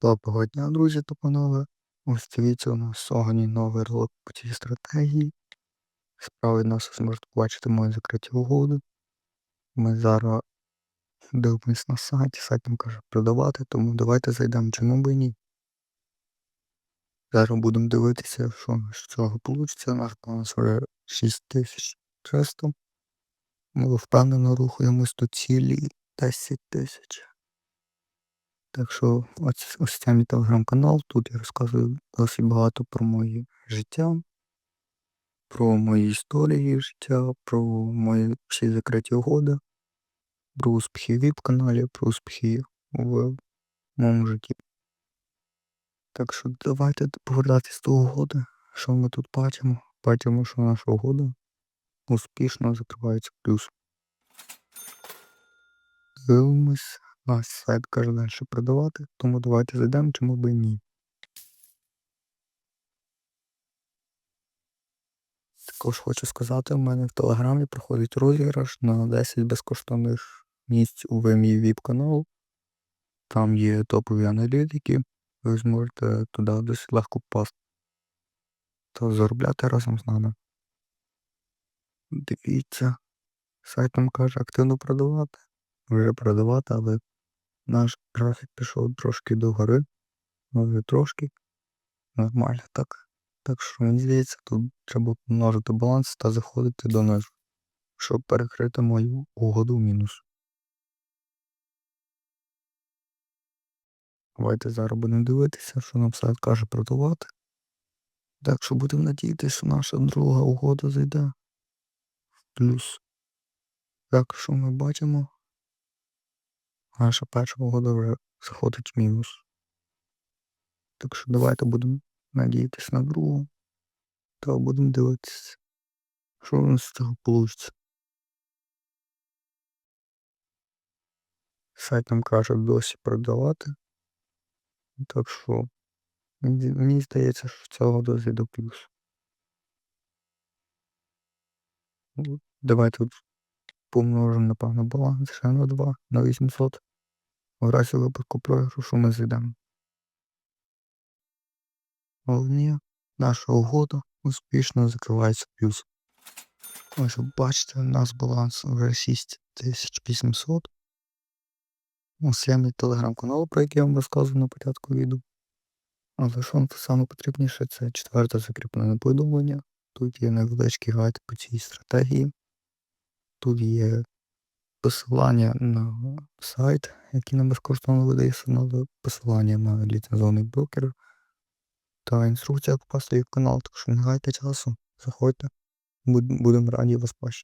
Доброго дня, друзі та панове. Ось дивіться, у нас сьогодні новий ролик по цій стратегії. Справа від нас ви зможете побачити мої закриті угоди. Ми зараз дивимось на сайті, сайт нам каже продавати, тому давайте зайдемо, чому і ні. Зараз будемо дивитися, що з цього вийде. У нас баланс вже 6300. Ми впевнено рухаємось до цілі 10 тисяч. Так що ось, ось це мій телеграм-канал. Тут я розказую досить багато про моє життя, про мої історії життя, про мої всі закриті угоди, про успіхи в віп-каналі, про успіхи в моєму житті. Так що давайте повертатись до угоди. Що ми тут бачимо? Бачимо, що наша угода успішно закривається плюс. Дивимось. Наш сайт каже далі продавати, тому давайте зайдемо, чому би ні. Також хочу сказати, у мене в телеграмі проходить розіграш на 10 безкоштовних місць у мій віп-канал. Там є топові аналітики, ви зможете туди досить легко попасти. Та заробляти разом з нами. Дивіться, сайт нам каже активно продавати. Вже продавати, але наш графік пішов трошки догори. Ну, трошки. Нормально так. Так що мені здається, тут треба помножити баланс та заходити донизу, щоб перекрити мою угоду в мінус. Давайте зараз будемо дивитися, що нам сайт каже продавати. Так що будемо надіятися, що наша друга угода зайде в плюс. Так що ми бачимо, наша перша угода вже заходить в мінус. Так що давайте будемо надіятися на другу. Та будемо дивитися, що у нас з цього вийде. Сайт нам каже досі продавати. Так що мені здається, що цього досі до плюс. Давайте помножимо, напевно, баланс ще на 2 на 800. В разі випадку програшу ми зайдемо. Головне, наша угода успішно закривається плюс. Ось ви бачите, у нас баланс вже 6800. Ось є мій телеграм-канал, про який я вам розказував на початку відео. Але що вам саме потрібніше, це четверте закріплене повідомлення. Тут є невеличкий гайд по цій стратегії. Тут є посилання на сайт, який нам безкоштовно видає сигнали, посилання на ліцензований брокер та інструкція попасти в канал, так що не гайте часу, заходьте. Будемо раді вас бачити.